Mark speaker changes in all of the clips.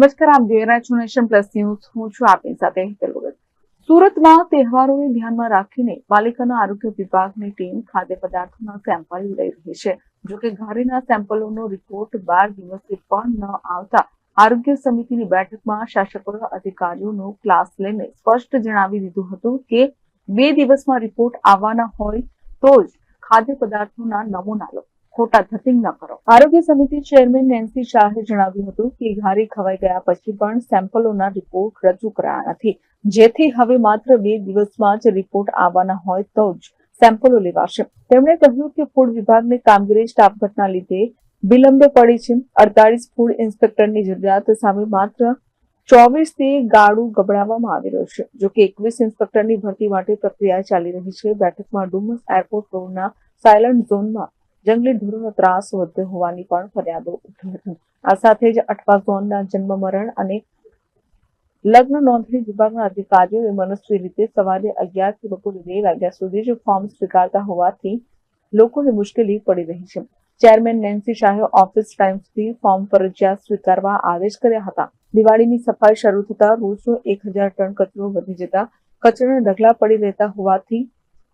Speaker 1: નમસ્કાર, આપ જોઈ રહ્યા છો નેશન પ્લસ ન્યૂઝ. હું છું આપની સાથે હિતલ વગર સુરતમાં તહેવારોને ધ્યાનમાં રાખીને પાલિકાના આરોગ્ય વિભાગની ટીમ ખાદ્ય પદાર્થોના સેમ્પલ લઈ રહી છે. જો કે ઘરેના સેમ્પલોનો રિપોર્ટ બાર દિવસે પણ ન આવતા આરોગ્ય સમિતિની બેઠકમાં શાસકોએ અધિકારીઓનો ક્લાસ લઈને સ્પષ્ટ જણાવી દીધું હતું કે બે દિવસમાં રિપોર્ટ આવવાના હોય તો જ ખાદ્ય પદાર્થોના નમૂના લો. ખોટા ધતિંગ ન કરો. આરોગ્ય સમિતિ ચેરમેન નેન્સી શાહે જણાવ્યું હતું કે ઘારી ખવાઈ ગયા પછી પણ સેમ્પલોના રિપોર્ટ રજૂ કરાયા નથી. જેથી હવે માત્ર બે દિવસમાં જ રિપોર્ટ આવવાના હોય તો જ સેમ્પલો લેવાશે. તેમણે કહ્યું કે ફૂડ વિભાગની કામગીરી સ્ટાફ ઘટના લીધે વિલંબે પડી છે. અડતાલીસ ફૂડ ઇન્સ્પેક્ટરની જરૂરિયાત સામે માત્ર ચોવીસથી ગાળું ગબડાવવામાં આવી રહ્યું છે. જો કે એકવીસ ઇન્સ્પેક્ટરની ભરતી માટે પ્રક્રિયા ચાલી રહી છે. બેઠકમાં ડુમસ એરપોર્ટ રોડના સાયલન્ટ ઝોનમાં જંગલી ઢોરોનો ત્રાસ વધ્યો હોવાની પણ ફરિયાદો ઉઠી હતી આ સાથે જ અઠવા ઝોનના જન્મ, મરણ અને લગ્ન નોંધણી વિભાગના અધિકારીઓએ મનસ્વી રીતે સવારે અગિયારથી બપોરે બે વાગ્યા સુધી જ ફોર્મ સ્વીકારતા હોવાથી લોકોને મુશ્કેલી પડી રહી છે. ચેરમેન નેન્સી શાહે ઓફિસ ટાઈમ્સથી ફોર્મ ફરજિયાત સ્વીકારવા આદેશ કર્યા હતા. દિવાળીની સફાઈ શરૂ થતા રોજનો એક હજાર ટન કચરો વધી જતા કચરાના ઢગલા પડી રહેતા હોવાથી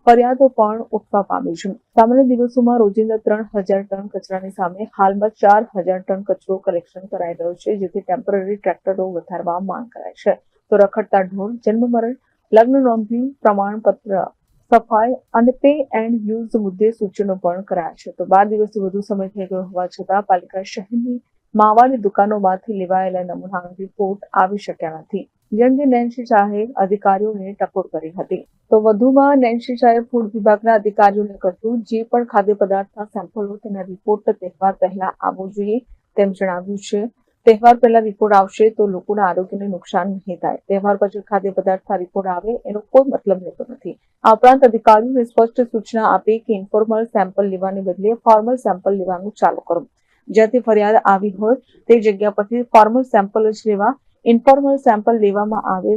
Speaker 1: ફરિયાદો પણ ઉઠવા પામી છે. સામાન્ય દિવસોમાં રોજિંદા ત્રણ હજાર ટન કચરાની સામે હાલમાં ચાર હજાર ટન કચરો કલેક્શન કરાઈ રહ્યો છે, જેથી ટેમ્પરરી ટ્રેક્ટરો વધારવા માંગ કરાય છે. તો રખડતા ઢોર, જન્મ મરણ, લગ્ન નોંધણી, પ્રમાણપત્ર, સફાઈ અને પે એન્ડ યુઝ મુદ્દે સૂચનો પણ કરાયા છે. તો બાર દિવસથી વધુ સમય થઈ ગયો હોવા છતાં પાલિકા શહેરની માવાની દુકાનોમાંથી લેવાયેલા નમૂના રિપોર્ટ આવી શક્યા નથી. જે નેન્સી શાહે અધિકારીઓને ટકોર કરી હતી. તો વધુમાં નેન્સી શાહે ફૂડ વિભાગના અધિકારીઓને કહ્યું, જે પણ ખાદ્ય પદાર્થના સેમ્પલો તેના રિપોર્ટ તહેવાર પહેલા આવવો જોઈએ, તેમ જણાવ્યું છે. તહેવાર પહેલા રિપોર્ટ આવશે તો લોકોના આરોગ્યને નુકસાન નહીં થાય. તહેવાર પછી ખાદ્ય પદાર્થના રિપોર્ટ આવે એનો કોઈ મતલબ રહેતો નથી. આ ઉપરાંત અધિકારીઓને સ્પષ્ટ સૂચના આપી કે ઇન્ફોર્મલ સેમ્પલ લેવાને બદલે ફોર્મલ સેમ્પલ લેવાનું ચાલુ કરો. જ્યાંથી ફરિયાદ આવી હોય તે જગ્યા પરથી ફોર્મલ સેમ્પલ જ લેવા ઇન્ફોર્મલ સેમ્પલ લેવામાં આવે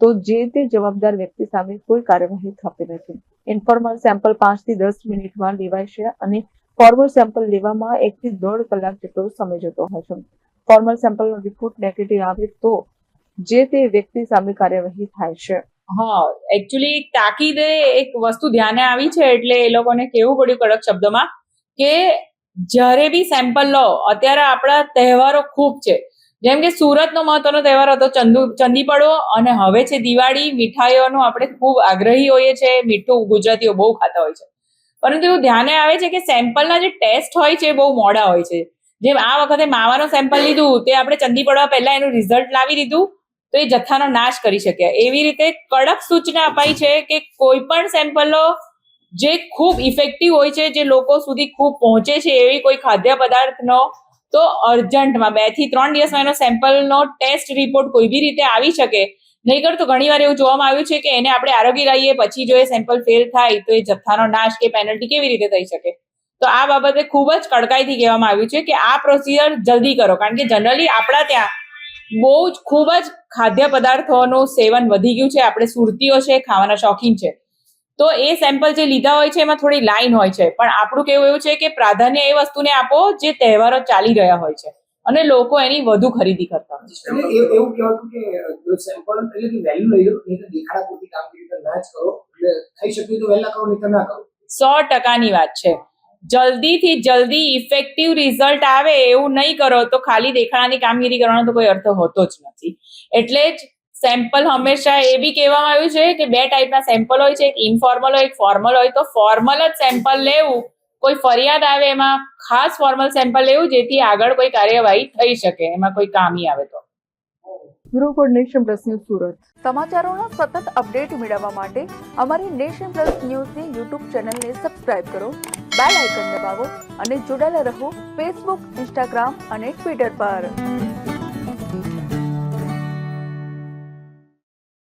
Speaker 1: તો જે તે જવાબદાર વ્યક્તિ સામે કોઈ કાર્યવાહી થતી નથી. ઇન્ફોર્મલ સેમ્પલ પાંચથી દસ મિનિટમાં લેવાય છે અને ફોર્મલ સેમ્પલ લેવામાં એક થી દોઢ કલાક જેટલો સમય જતો હોય છે. ફોર્મલ સેમ્પલનો રિપોર્ટ નેગેટિવ આવે તો જે તે વ્યક્તિ સામે કાર્યવાહી થાય છે.
Speaker 2: હા એકચ્યુઅલી તાકીદે એક વસ્તુ ધ્યાને આવી છે એટલે એ લોકોને કેવું પડ્યું કડક શબ્દોમાં કે જ્યારે બી સેમ્પલ લો, અત્યારે આપણા તહેવારો ખૂબ છે. જેમ કે સુરતનો મહત્વનો તહેવાર હતો ચંદુ ચંદીપડો અને હવે છે દિવાળી. મીઠાઈઓનો આપણે ખૂબ આગ્રહી હોઈએ છીએ મીઠું ગુજરાતીઓ બહુ ખાતા હોય છે. પરંતુ એવું ધ્યાને આવે છે કે સેમ્પલના જે ટેસ્ટ હોય છે એ બહુ મોડા હોય છે. જેમ આ વખતે માવાનો સેમ્પલ લીધું, તે આપણે ચંદીપડવા પહેલાં એનું રિઝલ્ટ લાવી દીધું, તો એ જથ્થાનો નાશ કરી શક્યા. એવી રીતે કડક સૂચના અપાઈ છે કે કોઈ પણ સેમ્પલો જે ખૂબ ઇફેક્ટિવ હોય છે, જે લોકો સુધી ખૂબ પહોંચે છે એવી કોઈ ખાદ્ય પદાર્થનો તો અર્જન્ટમાં બેથી ત્રણ દિવસમાં એનો સેમ્પલનો ટેસ્ટ રિપોર્ટ કોઈ બી રીતે આવી શકે. નહીકર તો ઘણીવાર એવું જોવામાં આવ્યું છે કે એને આપણે આરોગી લઈએ પછી જો એ સેમ્પલ ફેલ થાય તો એ જથ્થાનો નાશ કે પેનલ્ટી કેવી રીતે થઈ શકે. તો આ બાબતે ખૂબ જ કડકાઈથી કહેવામાં આવ્યું છે કે આ પ્રોસિજર જલ્દી કરો. કારણ કે જનરલી આપણા ત્યાં બહુ જ ખૂબ જ ખાદ્ય પદાર્થોનું સેવન વધી ગયું છે. આપણે સુરતીઓ છે, ખાવાના શોખીન છે. તો એ સેમ્પલ જે લીધા હોય છે એમાં થોડી લાઈન હોય છે. પણ આપણું કેવું એવું છે કે પ્રાધાન્ય એ વસ્તુને આપો જે તહેવારો ચાલી રહ્યા હોય છે. અને લોકો એની વધુ ખરીદી કરતા હોય છે.
Speaker 3: એવું કહેવાતું કે સેમ્પલ એટલે કે વેલ્યુ લઈ લો નહીં તો દેખાડા પૂરતી કામગીરી તો ના જ કરો. એટલે થઈ શકે તો વહેલા કરો નહીં તો ના કરો.
Speaker 2: સો ટકાની વાત છે. જલ્દીથી જલ્દી ઇફેક્ટિવ રિઝલ્ટ આવે એવું નહીં કરો તો ખાલી દેખાડાની કામગીરી કરવાનો તો કોઈ અર્થ હોતો જ નથી. એટલે જ સેમ્પલ હંમેશા એ બી કહેવામાં આવ્યું છે કે બે ટાઈપના સેમ્પલ હોય છે એક ઇન્ફોર્મલ હોય એક ફોર્મલ હોય. તો ફોર્મલ જ સેમ્પલ લેવું કોઈ ફરિયાદ આવે એમાં ખાસ ફોર્મલ સેમ્પલ લેવું જેથી આગળ કોઈ કાર્યવાહી થઈ શકે એમાં કોઈ કામી આવે તો.
Speaker 1: Bureau for Nation Plus News Surat. સમાચારોના સતત અપડેટ મેળવવા માટે અમારી નેશન પ્લસ ન્યૂઝની યુટ્યુબ ચેનલને સબસ્ક્રાઇબ કરો બેલ આઇકન દબાવો અને જોડાયેલા રહો ફેસબુક ઇન્સ્ટાગ્રામ અને ટ્વિટર પર.